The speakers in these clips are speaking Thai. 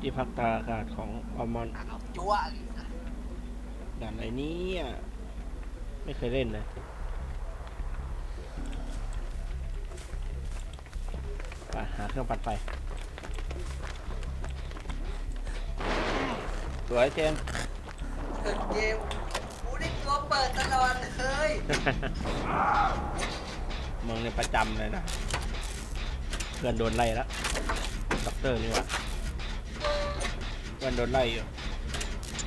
ที่พักตากอากาศของออมอนเอาจั่วด่านไหนเนี้ไม่เคยเล่นเลยไปหาเครื่องปัดไฟสวยเจมส์เปิดเกมกูได้ตัวเปิดตลอดเลยมึงในประจำเลยนะ เพื่อนโดนไล่แล้วด็อกเตอร์นี่หวะเพื่อนโดนไล่อยู่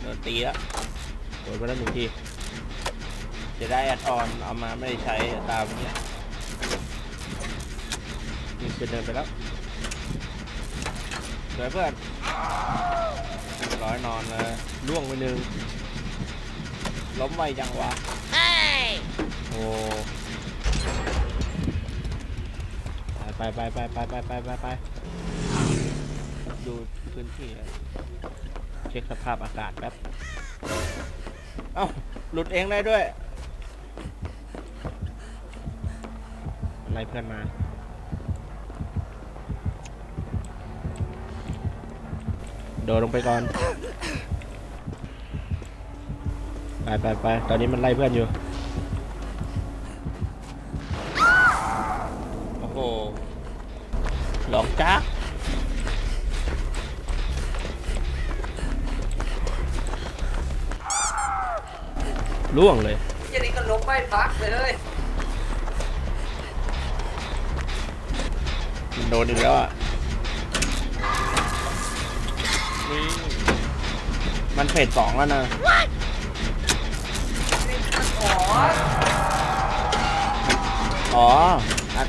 โดนตีแล้วโดนไปแล้วหนึ่งทีจะได้แอดออนเอามาไม่ได้ใช้ตามเนี้ยนี่คือเดินไปแล้วสวยเพื่อนร้อยนอนเลยล่วงไปหนึ่งล้มไวจังวะโอ้ไปไปไปไปไปไปไปไป ดูพื้นที่เลยเช็คสภาพอากาศแป๊บ เอ้า หลุดเองได้ด้วย อะไรเพื่อนมา โดดลงไปก่อน ไปไปไปตอนนี้มันไล่เพื่อนอยู่ โอ้โหหลอกจ้า ล่วงเลยยันนี้ก็ล้มไม่พักเลยมันโดนอีกแล้วอะนี่มันเฟสสองแล้วนะนี่มันอ๋ออ๋ออัน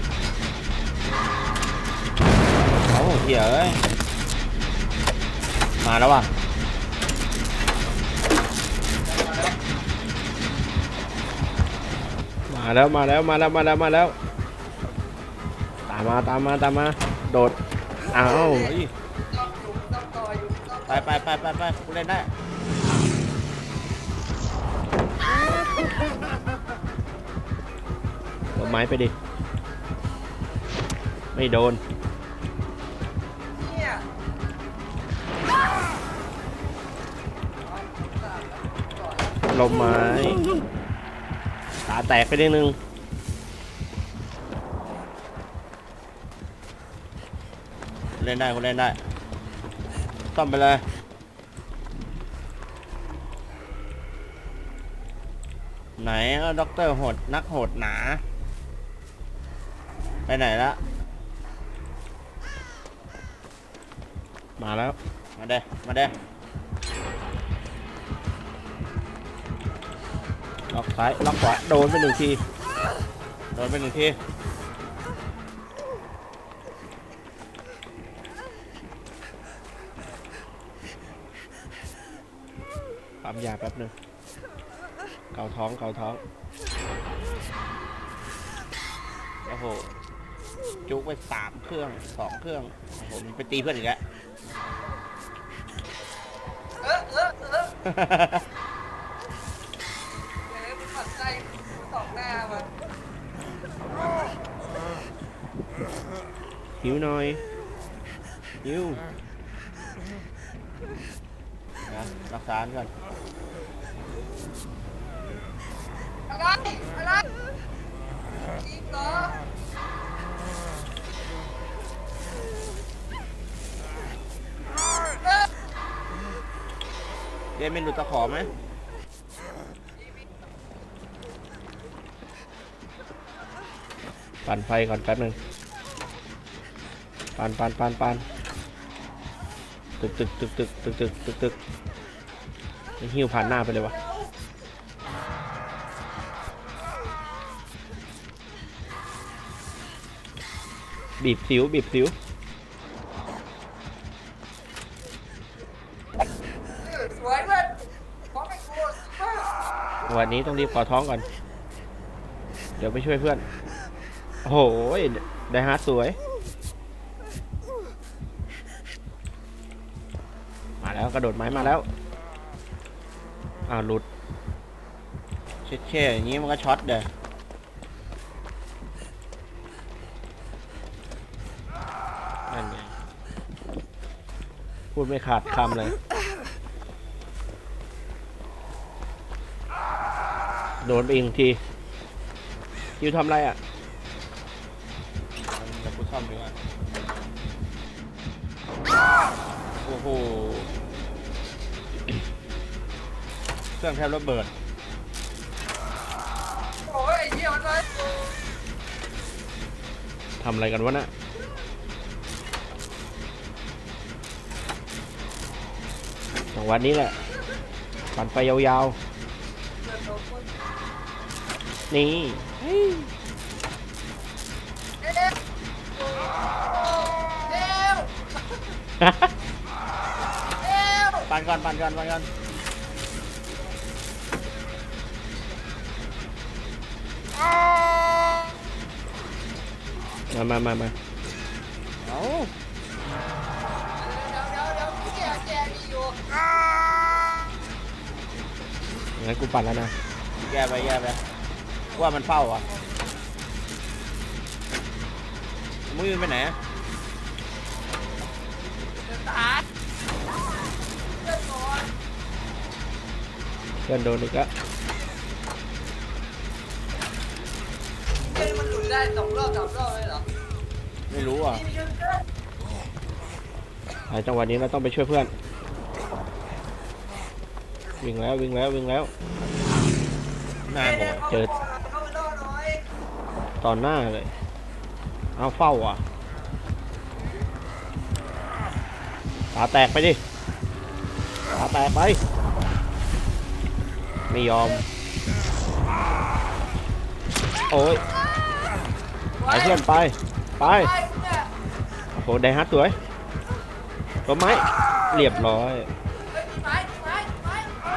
เอาเหี้ยเอ้ยมาแล้วว่ะ มาแล้วมาแล้วมาแล้วมาแล้วมาแล้ว ตามมาตามมาตามมา โดด อ้าวเฮ้ยต้องอยู่ต้องต่ออยู่ต้องไปไปไปไปไปกูเล่นได้โดนไม้ไปดิ ไม่โดนเนี่ยลมไม้าแตกไปนิดนึงเล่นได้กูเล่นได้ซ่อมไปเลยไหนด็อกเตอร์โหดนักโหดหนา ไปไหนละมาแล้ว มาเด้มาเด้ ล็อกซ้ายล็อกขวาโดนไปหนึ่งทีโดนไปหนึ่งทีปั๊มยาแป๊บหนึงเกาท้องเกาท้องโอ้โหจุกไปสามเครื่องสองเครื่องโอ้โหมันไปตีเพื่อนอีกแล้ว เออเออเออเออมันปัดใจสองหน้ามัน หิวหน่อยหิวนะรักษาก่อนอะไรอะไรจริงเหรอเออเรียนเมนูตะขอไหมปั่นไฟก่อนแป๊บหนึง ปั่นปั่นปั่นปั่นตึกตึกตึกตึกตึกตึกตึกตึกมันหิ้วผ่านหน้าไปเลยวะบีบสิวบีบสิววันนี้ต้องรีบขอท้องก่อน เดี๋ยวไปช่วยเพื่อน โอ้โห ได้ฮาร์ดสวย แล้วกระโดดไม้มาแล้วอ่าวหลุดเช็ดแช่อย่างนี้มันก็ช็อตเด้อนั่นไงพูดไม่ขาดคำเลย โดนไปอีกทียิวทำไรอะเดี๋ยวกูซ่อมดีกว่าโอ้โห เค รื่องแทบระเบิดโอ้ยไอ้เหี้ยมันเลยทำอะไรกันวะน่ะจังหวัดนี้แหละ ปั่นไฟยาวเดินโดนคนๆนี่เอ๊ะเอ๊ะเอ๊ะเอ๊ะปั่นก่อนปั่นก่อนปั่นก่อน มามามามาเอาเดี๋ยวเดี๋ยวเดี๋ยวพี่แกแกมีอยู่งั้นกูปั่นแล้วนะแย่ไปแย่ไปว่ามันเฝ้าอะมึงไปไหนอะเดินเดินก่อนเพื่อนโดนอีกแล้ว สองรอบสามรอบเลยเหรอไม่รู้อะนี่มีเดินเดินไอ้จังหวะนี้เราต้องไปช่วยเพื่อน วิ่งแล้ววิ่งแล้ววิ่งแล้วหน้าผมเจอเข้าไปรอหน่อยตอนหน้าเลย เอาเฝ้าอะตาแตกไปดิตาแตกไป ไม่ยอม โอ้ย ไปเพื่อนไป ไปไปเนี่ยโอ้โหไดฮัทสวยต้นไม้เรียบร้อยเฮ้ยมีไม้มีไม้มีไม้มีไม้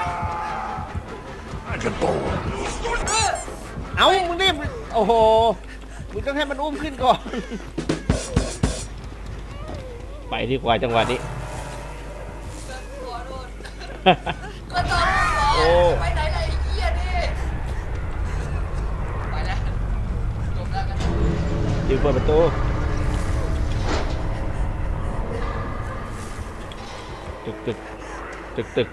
เออเอ้ามึงรีบโอ้โหมึงต้องให้มันอุ้มขึ้นก่อน ไปดีกว่าจังหวะนี้เดินหัวโดนก็ต้องหัว โอ้ ไปไหนล่ะไอ้เหี้ยนี่ไปแล้วจบแล้วกัน ดิวเปิดประตูตึกตึกตึกตึก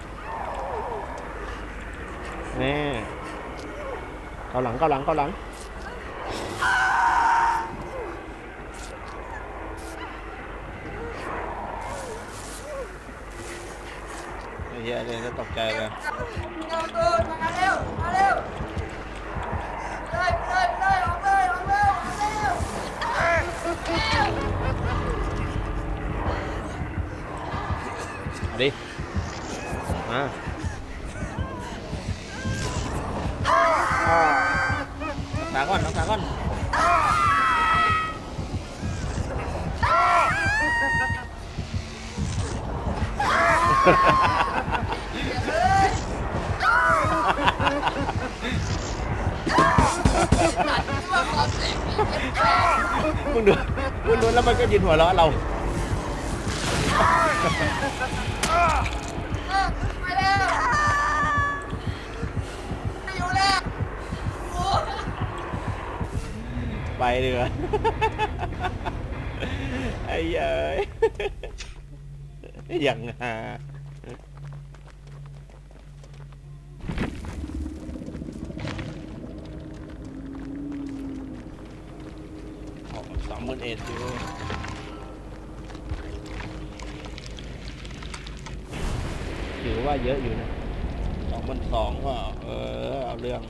แน่เกาหลังเกาหลังเกาหลังเหี้ยเนี่ยจะตกใจเลยมาเร็วมาเร็ว เร็วมาดิ มารักษาก่อนรักษาก่อนตัดที่ว่าคอเสกนี่เป็นแผล มึงดูมึงดูแล้วมันก็ยืนหัวเราะเราเออไปแล้วไม่อยู่แล้วโอ้ไปเรือไอ้เย้ยอย่างฮา หมื่นเอ็ดอยู่ถือว่าเยอะอยู่นะสองหมื่นสองก็เออเอาเรื่อง